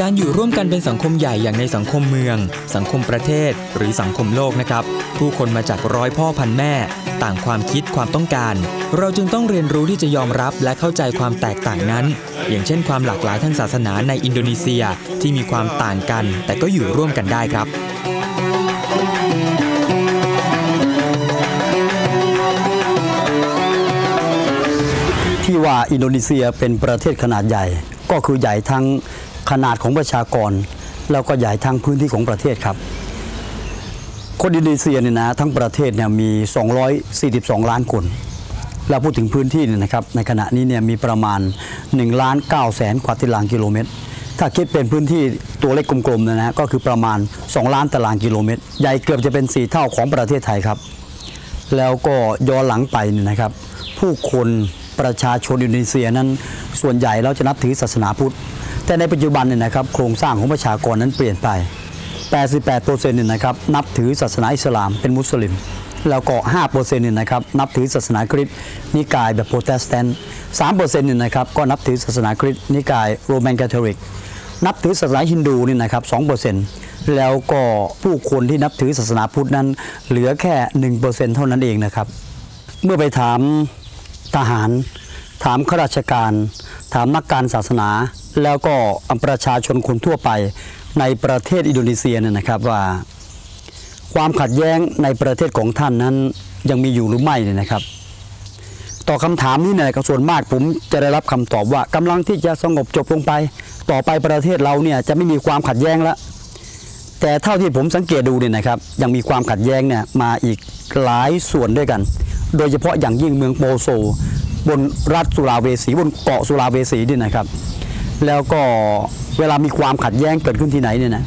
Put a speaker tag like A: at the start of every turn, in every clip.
A: การอยู่ร่วมกันเป็นสังคมใหญ่อย่างในสังคมเมือง สังคมประเทศ หรือสังคมโลกนะครับ ผู้คนมาจากร้อยพ่อพันแม่ ต่างความคิดความต้องการ เราจึงต้องเรียนรู้ที่จะยอมรับและเข้าใจความแตกต่างนั้น อย่างเช่นความหลากหลายทางศาสนาในอินโดนีเซียที่มีความต่างกัน แต่ก็อยู่ร่วมกันได้ครับ
B: ที่ว่าอินโดนีเซียเป็นประเทศขนาดใหญ่ ก็คือใหญ่ทั้ง ขนาดของประชากร แล้วก็ใหญ่ทั้งพื้นที่ของประเทศครับ คนอินโดนีเซียเนี่ยนะทั้งประเทศเนี่ยมี 242 ล้านคนแล้วพูดถึงพื้นที่เนี่ยนะครับในขณะนี้เนี่ยมีประมาณ1ล้าน9แสนกว่าตารางกิโลเมตร ถ้าคิดเป็นพื้นที่ตัวเลขกลมๆนยนะฮะก็คือประมาณ 2 ล้านตารางกิโลเมตร ใหญ่เกือบจะเป็น 4 เท่าของประเทศไทยครับ แล้วก็ย้อนหลังไปเนี่ยนะครับ ผู้คนประชาชนอินโดนีเซียนั้นส่วนใหญ่เราจะนับถือศาสนาพุทธ แต่ในปัจจุบันเนี่ยนะครับโครงสร้างของประชากรนั้นเปลี่ยนไป 88%เนี่ยนะครับนับถือศาสนาอิสลามเป็นมุสลิม แล้วก็ 5%เนี่ยนะครับนับถือศาสนาคริสต์นิกายแบบโปรเตสแตนต์3%เนี่ยนะครับก็นับถือศาสนาคริสต์นิกายโรแมนคาทอลิกนับถือศาสนาฮินดูนี่นะครับ 2%แล้วก็ผู้คนที่นับถือศาสนาพุทธนั้น เหลือแค่ 1%เท่านั้นเองนะครับ เมื่อไปถามทหาร ถามข้าราชการ ถามนักการศาสนา แล้วก็ประชาชนคนทั่วไปในประเทศอินโดนีเซียเนี่ยนะครับว่า ความขัดแย้งในประเทศของท่านนั้นยังมีอยู่หรือไม่เนี่ยนะครับ ต่อคำถามนี้เนี่ยก็ส่วนมากผมจะได้รับคำตอบว่ากำลังที่จะสงบจบลงไป ต่อไปประเทศเราเนี่ยจะไม่มีความขัดแย้งแล้วแต่เท่าที่ผมสังเกตดูเนี่ยนะครับ ยังมีความขัดแย้งเนี่ยมาอีกหลายส่วนด้วยกัน โดยเฉพาะอย่างยิ่งเมืองโปโซ บนรัฐสุราเวสีบนเกาะสุราเวสีนี่นะครับ แล้วก็เวลามีความขัดแย้งเกิดขึ้นที่ไหนเนี่ยนะ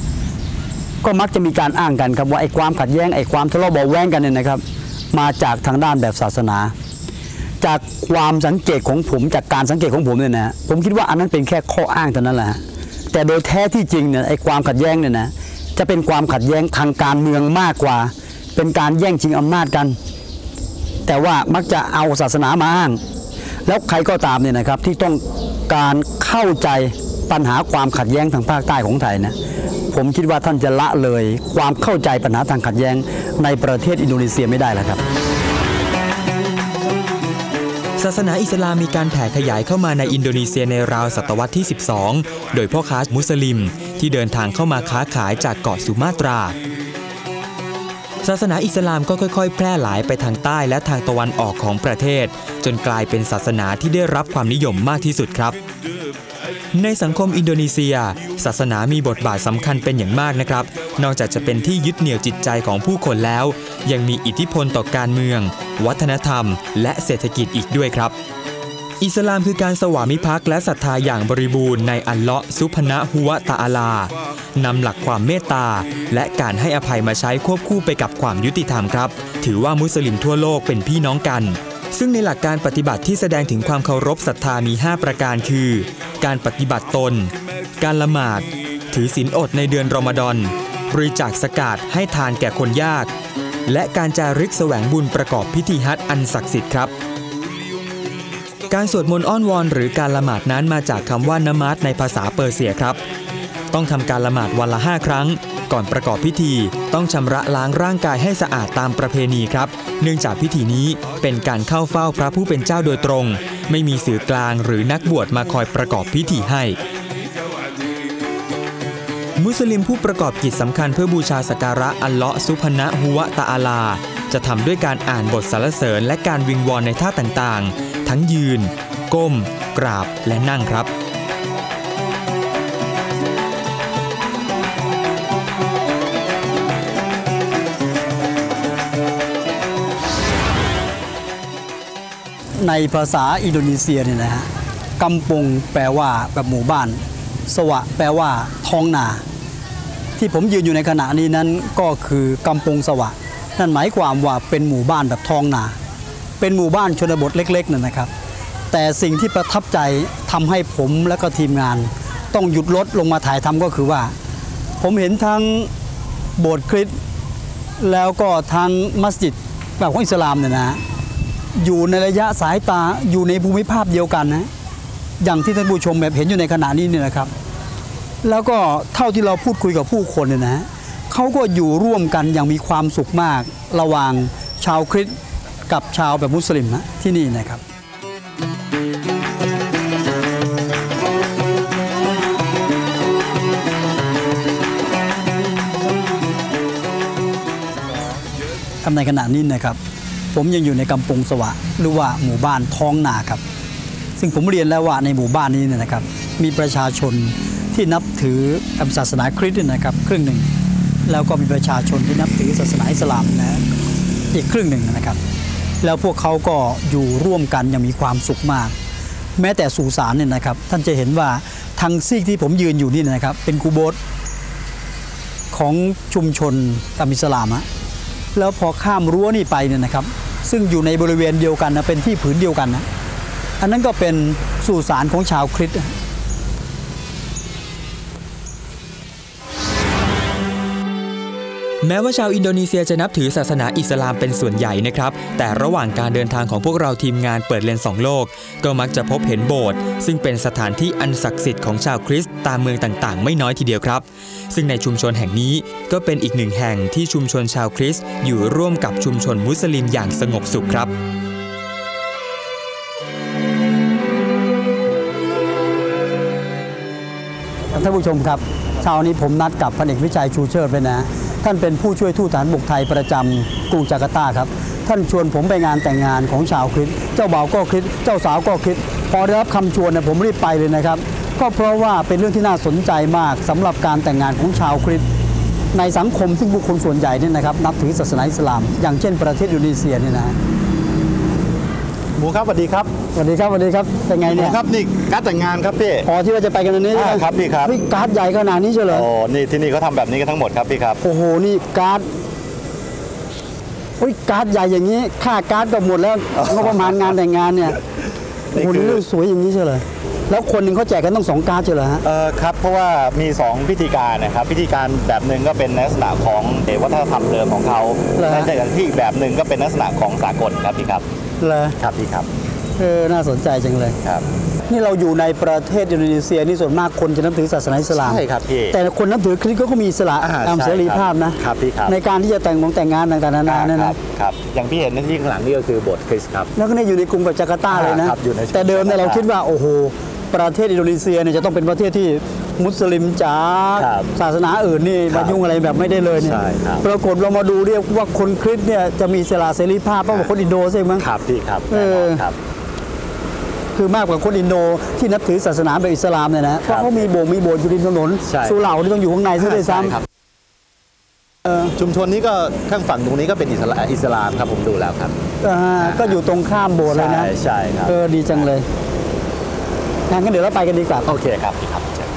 B: ก็มักจะมีการอ้างกันครับว่าไอ้ความขัดแย้งไอ้ความทะเลาะเบาแว้งกันเนี่ยนะครับ มาจากทางด้านแบบศาสนา จากความสังเกตของผมจากการสังเกตของผมเนี่ยนะผมคิดว่าอันนั้นเป็นแค่ข้ออ้างเท่านั้นแหละฮะแต่โดยแท้ที่จริงเนี่ยไอ้ความขัดแย้งเนี่ยนะจะเป็นความขัดแย้งทางการเมืองมากกว่า เป็นการแย่งชิงอำนาจกัน แต่ว่ามักจะเอาศาสนามาอ้าง แล้วใครก็ตามเนี่ยนะครับที่ต้องการเข้าใจปัญหาความขัดแย้งทางภาคใต้ของไทยนะผมคิดว่าท่านจะละเลยความเข้าใจปัญหาทางขัดแย้งในประเทศอินโดนีเซียไม่ได้แล้วครับ
A: ศาสนาอิสลามมีการแผ่ขยายเข้ามาในอินโดนีเซียในราวศตวรรษที่ 12 โดยพ่อค้ามุสลิม ที่เดินทางเข้ามาค้าขายจากเกาะสุมาตรา ศาสนาอิสลามก็ค่อยๆ แพร่หลายไปทางใต้และทางตะวันออกของประเทศ จนกลายเป็นศาสนาที่ได้รับความนิยมมากที่สุดครับ ในสังคมอินโดนีเซีย ศาสนามีบทบาทสำคัญเป็นอย่างมากนะครับ นอกจากจะเป็นที่ยึดเหนี่ยวจิตใจของผู้คนแล้ว ยังมีอิทธิพลต่อการเมือง วัฒนธรรม และเศรษฐกิจอีกด้วยครับ อิสลามคือการสวามิภักดิ์และศรัทธาอย่างบริบูรณ์ในอัลเลาะห์ซุพนะฮุวะตะอาลานำหลักความเมตตา และการให้อภัยมาใช้ควบคู่ไปกับความยุติธรรมครับ ถือว่ามุสลิมทั่วโลกเป็นพี่น้องกัน ซึ่งในหลักการปฏิบัติที่แสดงถึงความเคารพศรัทธามี 5 ประการคือ การปฏิบัติตน การละหมาด ถือศีลอดในเดือนรอมฎอนบริจาคสกาดให้ทานแก่คนยาก และการจาริกแสวงบุญประกอบพิธีฮัจอันศักดิ์สิทธิ์ครับ การสวดมนต์อ้อนวอนหรือการละหมาดนั้นมาจากคำว่านามัสในภาษาเปอร์เซียครับ ต้องทำการละหมาดวันละ 5 ครั้ง ก่อนประกอบพิธี ต้องชำระล้างร่างกายให้สะอาดตามประเพณีครับ เนื่องจากพิธีนี้เป็นการเข้าเฝ้าพระผู้เป็นเจ้าโดยตรง ไม่มีสื่อกลางหรือนักบวชมาคอยประกอบพิธีให้มุสลิมผู้ประกอบกิจสำคัญเพื่อบูชาสักการะอัลเลาะห์ซุพนะฮุวะตะอาลา จะทำด้วยการอ่านบทสรรเสริญและการวิงวอนในท่าต่างๆ ทั้งยืน ก้ม กราบและนั่งครับ
B: ในภาษาอินโดนีเซียเนี่ยนะฮะกำปงแปลว่าแบบหมู่บ้าน สวะแปลว่าท้องนา ที่ผมยืนอยู่ในขณะนี้นั้นก็คือกำปงสวะ นั่นหมายความว่าเป็นหมู่บ้านแบบทองนา เป็นหมู่บ้านชนบทเล็กๆนั่นนะครับ แต่สิ่งที่ประทับใจทำให้ผมและก็ทีมงาน ต้องหยุดรถลงมาถ่ายทำก็คือว่า ผมเห็นทั้งโบสถ์คริสต์แล้วก็ทั้งมัสยิดแบบของอิสลามเนี่ยนะอยู่ในระยะสายตาอยู่ในภูมิภาพเดียวกันนะอย่างที่ท่านผู้ชมแบบเห็นอยู่ในขณะนี้เนี่ยนะครับ แล้วก็เท่าที่เราพูดคุยกับผู้คนเนี่ยนะ เขาก็อยู่ร่วมกันอย่างมีความสุขมากระหว่างชาวคริสต์กับชาวแบบมุสลิมนะที่นี่นะครับทำในขณะนี้นะครับ ผมยังอยู่ในกำปงสวะ หรือว่าหมู่บ้านท้องนาครับ ซึ่งผมเรียนแล้วว่าในหมู่บ้านนี้เนี่ยนะครับ มีประชาชนที่นับถือศาสนาคริสต์นะครับ ครึ่งหนึ่ง แล้วก็มีประชาชนที่นับถือศาสนาอิสลามนะอีกครึ่งหนึ่งนะครับ แล้วพวกเขาก็อยู่ร่วมกันอย่างมีความสุขมาก แม้แต่สุสานเนี่ยนะครับ ท่านจะเห็นว่าทางซีกที่ผมยืนอยู่นี่นะครับ เป็นกูโบสของชุมชนอิสลามะแล้วพอข้ามรั้วนี่ไปเนี่ยนะครับ ซึ่งอยู่ในบริเวณเดียวกันนะเป็นที่ผืนเดียวกันนะอันนั้นก็เป็นสุสานของชาวคริสต์
A: แม้ว่าชาวอินโดนีเซียจะนับถือศาสนาอิสลามเป็นส่วนใหญ่นะครับ แต่ระหว่างการเดินทางของพวกเราทีมงานเปิดเลนสองโลก ก็มักจะพบเห็นโบสถ์ซึ่งเป็นสถานที่อันศักดิ์สิทธิ์ของชาวคริสต์ตามเมืองต่างๆ ไม่น้อยทีเดียวครับ ซึ่งในชุมชนแห่งนี้ก็เป็นอีกหนึ่งแห่งที่ชุมชนชาวคริสต์อยู่ร่วมกับชุมชนมุสลิมอย่างสงบสุขครับ
B: ท่านผู้ชมครับเช้านี้ผมนัดกับพันเอกวิชัยชูเชิดไปนะ ท่านเป็นผู้ช่วยทูตฐานบกไทยประจำกรุงจาการ์ตาครับ ท่านชวนผมไปงานแต่งงานของชาวคริสเจ้าบ่าวก็คริสเจ้าสาวก็คริสพอได้รับคำชวนเนี่ยผมรีบไปเลยนะครับ ก็เพราะว่าเป็นเรื่องที่น่าสนใจมากสำหรับการแต่งงานของชาวคริสในสังคมซึ่งบุคคลส่วนใหญ่เนี่ยนะครับนับถือศาสนาอิสลาม อย่างเช่นประเทศอินโดนีเซียเนี่ยนะ
C: หมูครับสวัสดีครับ
B: สวัสดีครับสวัสดีครับเป็นไง
C: หมู
B: เนี่ย
C: ครับนี่การดแต่งงานครับพี่
B: พอที่ว่าจะไปกันวันนี้ใช่ไหม
C: อ่าครับพี่ครับ
B: เฮ้ยการ์ดใหญ่ขนาดนี้เชียวเหรอ
C: โอ้นี่ที่นี่เขาทำแบบนี้กันทั้งหมดครับพี่ครับ
B: โอ้โหนี่การ์ดโอ้ยการ์ดใหญ่อย่างนี้ค่าการ์ดก็หมดแล้วงบประมาณงานแต่งงานเนี่ยโอ้โห
C: นี่คือ
B: นี่สวยอย่างนี้เชียวเลย แล้วคนหนึ่งเขาแจกกันต้องสองการ์ดเชียวเหรอฮะ
C: เออครับเพราะว่ามี 2 พิธีการนะครับพิธีการแบบหนึ่งก็เป็นลักษณะของเอ่อวัฒนธรรมเดิมของเขา
B: เหรอฮะ
C: ในแต่ที่อีกแบบหนึ่งก็เป็นลักษณะของสากลครับพี่ครับ
B: เลย
C: ครับพี่ครับ
B: เออน่าสนใจจังเลย
C: ครับ
B: นี่เราอยู่ในประเทศอินโดนีเซียนี่ส่วนมากคนจะนับถือศาสนาอิสลาม
C: ใช่ครับพี่
B: แต่คนนับถือคริสต์เขาก็มีอิสระ
C: อ่า
B: ตาม
C: ใช่
B: เสรีภาพนะ
C: ครับพี่ครับ
B: ในการที่จะแต่งงแต่งงานต่างๆนานาเนี่ย
C: ครั
B: นะ
C: บครับอย่างพี่เห็นในที่ข้างหลังนี่ก็คือโบสถ์คริสต์ครับ
B: แล้วก็เนี่ยอยู่ในกรุงกับจาการ์ตาเลยนะ
C: ครับอยู่ใน
B: แต่เดิมเนี่ยเรา
C: จาการ์ตา
B: คิดว่าโอ้โห ประเทศอินโดนีเซียเนี่ยจะต้องเป็นประเทศที่มุสลิมจ๋า
C: ครับ
B: ศาสนาอื่นนี่
C: ครั
B: มา
C: บ
B: ยุ่งอะไรแบบไม่ได้เลยเนี่ย
C: ใช่ครับ
B: ปรากฏเรามาดูเรียกว่าคนคริสต์เนี่ยจะมีเสรีเสรีภาพมากกว่าคนอินโดใช่ไหม
C: ครับพี่ครับ
B: เอ
C: แน่น
B: อ
C: อนครับ
B: คือมากกว่าคนอินโดที่นับถือศาสนาแบบอิสลามเนี่ยนะเพ
C: ครั
B: ราะ
C: บ
B: เขามีโบสถ์มีโบสถ์อยู่ริมถนน
C: ใช่
B: สุเหร่าที่ต้องอยู่ข้างในซะด้วย
C: ใช่
B: ซ้ำ
C: ครับชุมชนนี้ก็ข้างฝั่งตรงนี้ก็เป็นอิสลามอิสลามครับผมดูแล้วครับ
B: อ่าก็อยู่ตรงข้ามโบสถ์เลยนะ
C: ใช่ใช่ครับ
B: เออดีจังเลย งั้นก็เดี๋ยวเราไปกันดีกว่า
C: โอเคครับพี่ครับเชิญ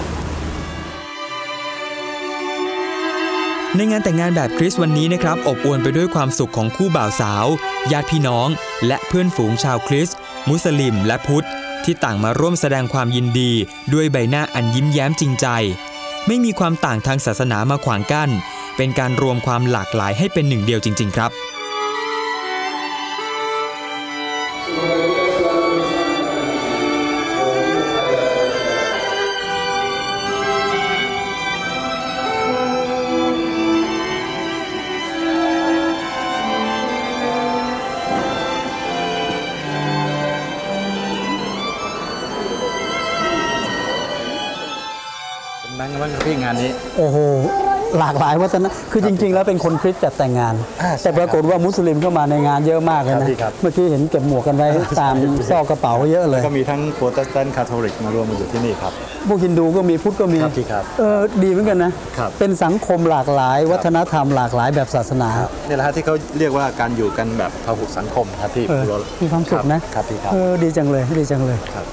A: ในงานแต่งงานแบบคริสต์วันนี้นะครับ อบอวลไปด้วยความสุขของคู่บ่าวสาว ญาติพี่น้อง และเพื่อนฝูงชาวคริสต์มุสลิม และพุทธ ที่ต่างมาร่วมแสดงความยินดี ด้วยใบหน้าอันยิ้มแย้มจริงใจ ไม่มีความต่างทางศาสนามาขวางกั้น เป็นการรวมความหลากหลายให้เป็นหนึ่งเดียวจริง ๆ ครับ
C: นนั่งบ้างครับพี่งานนี้
B: โอ้โหหลากหลายวัฒนะคือจริง ๆ แล้วเป็นคนคริสต์แต่แต่งงาน
C: อ่าใช่
B: แต่ปรากฏว่ามุสลิมเข้ามาในงานเยอะมากเลย
C: ครั
B: นะ
C: บพี่ครับ
B: เมื่อกี้เห็นเก็บหมวกกันไว้ตามซอกกระเป๋าเยอะเลย
C: ก็มีทั้งโปรเตสแตนต์คาทอลิกมารวมกันอยู่ที่นี่ครับ
B: พวกฮินดูก็มีพุทธก็มี
C: ครับพี่ครับ
B: เออดีเหมือนกันนะ
C: ครับ
B: เป็นสังคมหลากหลาย วัฒนธรรมหลากหลายแบบศาสนา
C: นี่แหละฮะที่เขาเรียกว่าการอยู่กันแบบพหุสังคมครับพี่
B: เออมีความสุขนะ
C: ครับพี่ครับ
B: เออดีจังเลยดีจังเลย
C: ครับ